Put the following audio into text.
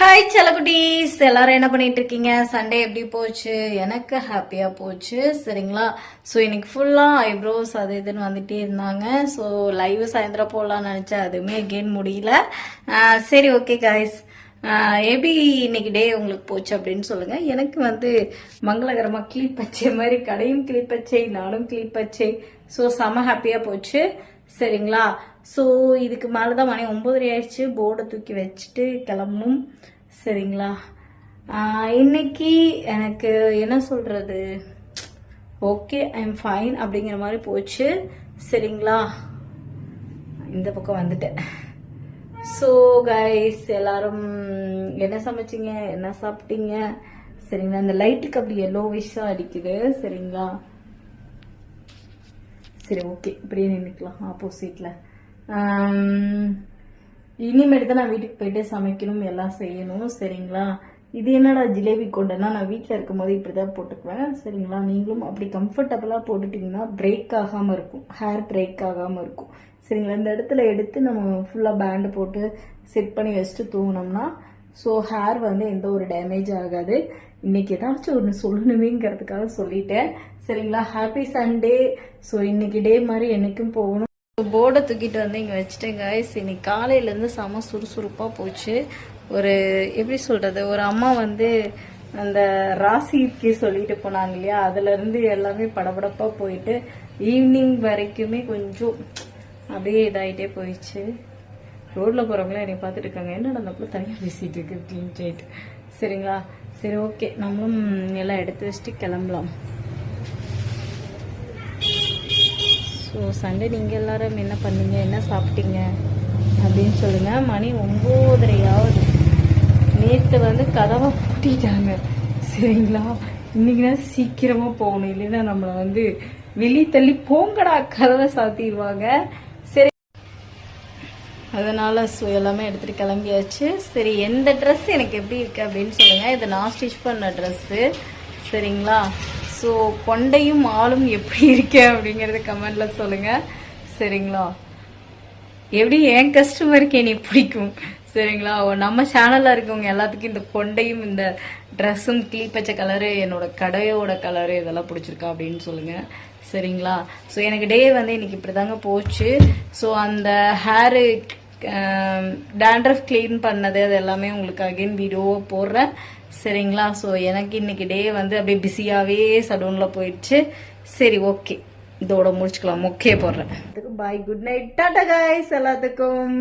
Hi செலகுட்டீஸ் எல்லாரும் என்ன பண்ணிட்டு இருக்கீங்க சண்டே எப்படி போச்சு? எனக்கு ஹாப்பியா போச்சு சரிங்களா? ஸோ இன்னைக்கு ஃபுல்லா ஐப்ரோஸ் அது இதுன்னு வந்துட்டே இருந்தாங்க. ஸோ லைவ் சாயந்தரம் போடலாம்னு நினைச்சேன். அதுவுமே அகெயின் முடியல. சரி ஓகே காய்ஸ் எப்படி இன்னைக்கு டே உங்களுக்கு போச்சு அப்படின்னு சொல்லுங்க. எனக்கு வந்து மங்களகரமா கிளிப்பச்சை மாதிரி கடையும் கிளிப்பச்சை நானும் கிளிப்பச்சை. ஸோ செம ஹாப்பியா போச்சு. சரிங்களா? ஸோ இதுக்கு மேலே தான் மணி ஒம்பதரை ஆயிடுச்சு. போர்டை தூக்கி வச்சுட்டு கிளம்பணும். சரிங்களா? இன்னைக்கு எனக்கு என்ன சொல்கிறது ஓகே ஐ எம் ஃபைன் அப்படிங்கிற மாதிரி போச்சு. சரிங்களா? இந்த பக்கம் வந்துட்டேன். ஸோ கைஸ் எல்லாரும் என்ன சமைச்சிங்க? என்ன சாப்பிட்டீங்க? சரிங்களா? இந்த லைட்டுக்கு அப்படி எல்லோ விஷயம் அடிக்குது. சரிங்களா? சரி ஓகே இப்படியே நின்றுக்கலாம் ஆப்போசிட்ல இனிமேட்டு தான் நான் வீட்டுக்கு போயிட்டு சமைக்கணும் எல்லாம் செய்யணும் சரிங்களா? இது என்னடா ஜிலேபி கொண்டேன்னா நான் வீட்டில் இருக்கும்போது இப்படி தான் போட்டுக்குவேன் சரிங்களா? நீங்களும் அப்படி கம்ஃபர்டபுளாக போட்டுட்டிங்கன்னா பிரேக் ஆகாமல் இருக்கும். ஹேர் பிரேக் ஆகாமல் இருக்கும். சரிங்களா? இந்த இடத்துல எடுத்து நம்ம ஃபுல்லாக பேண்டு போட்டு செட் பண்ணி வச்சுட்டு தூங்கினோம்னா ஸோ ஹேர் வந்து எந்த ஒரு டேமேஜ் ஆகாது. இன்னைக்கு ஏதாச்சும் ஒன்று சொல்லணுமேங்கிறதுக்காக சொல்லிட்டேன். சரிங்களா? ஹாப்பி சண்டே ஸோ இன்னைக்கு டே மாதிரி என்னைக்கும் போகணும். போர்டை தூக்கிட்டு வந்து இங்கே வச்சுட்டேன் guys. இன்னைக்கு காலையிலேருந்து செம சுறுசுறுப்பாக போச்சு. ஒரு எப்படி சொல்கிறது ஒரு அம்மா வந்து அந்த ராசிக்கு சொல்லிட்டு போனாங்க இல்லையா? அதுலேருந்து எல்லாமே படபடப்பாக போயிட்டு ஈவினிங் வரைக்குமே கொஞ்சம் அப்படியே இதாகிட்டே போயிடுச்சு. ரோட்ல போறவங்களாம் என்னை பார்த்துட்டு இருக்காங்க என்னடா அந்த தனியாக பேசிட்டு இருக்கு அப்படின்னு சொல்லிட்டு சரிங்களா? சரி ஓகே நம்மளும் எல்லாம் எடுத்து வச்சுட்டு கிளம்பலாம். ஸோ சண்டே நீங்கள் எல்லாரும் என்ன பண்ணீங்க? என்ன சாப்பிட்டீங்க? அப்படின்னு சொல்லுங்க. மணி ஒம்போதரையாவது நேற்று வந்து கதவை பூட்டிட்டாங்க. சரிங்களா? இன்னைக்குனா சீக்கிரமா போகணும். இல்லைன்னா நம்மளை வந்து வெளி தள்ளி போங்கடா கதவை சாத்திடுவாங்க. அதனால் ஸோ எல்லாமே எடுத்துகிட்டு கிளம்பியாச்சு. சரி எந்த ட்ரெஸ் எனக்கு எப்படி இருக்குது அப்படின்னு சொல்லுங்கள் இது நான் ஸ்டிச் பண்ண ட்ரெஸ்ஸு சரிங்களா? ஸோ கொண்டையும் ஆளும் எப்படி இருக்கேன் அப்படிங்கிறத கமெண்டில் சொல்லுங்கள் சரிங்களா? எப்படி என் கஸ்டமருக்கு என்னை பிடிக்கும். சரிங்களா? நம்ம சேனலில் இருக்கவங்க எல்லாத்துக்கும் இந்த கொண்டையும் இந்த ட்ரெஸ்ஸும் கிளிப்பச்சை கலரு என்னோட கடையோட கலரு இதெல்லாம் பிடிச்சிருக்கா அப்படின்னு சொல்லுங்கள் சரிங்களா? ஸோ எனக்கு டே வந்து இன்னைக்கு இப்படிதாங்க போச்சு. ஸோ அந்த ஹேரு Um, டேண்ட்ரஃப் க்ளீன் பண்ணது அது எல்லாமே உங்களுக்கு அகைன் வீடியோவை போடுறேன். சரிங்களா? ஸோ எனக்கு இன்னைக்கு டே வந்து அப்படியே பிஸியாகவே சடூனில் போயிடுச்சு. சரி ஓகே இதோட முடிச்சுக்கலாம். ஓகே போடுறேன். Bye good night tata guys எல்லாத்துக்கும்.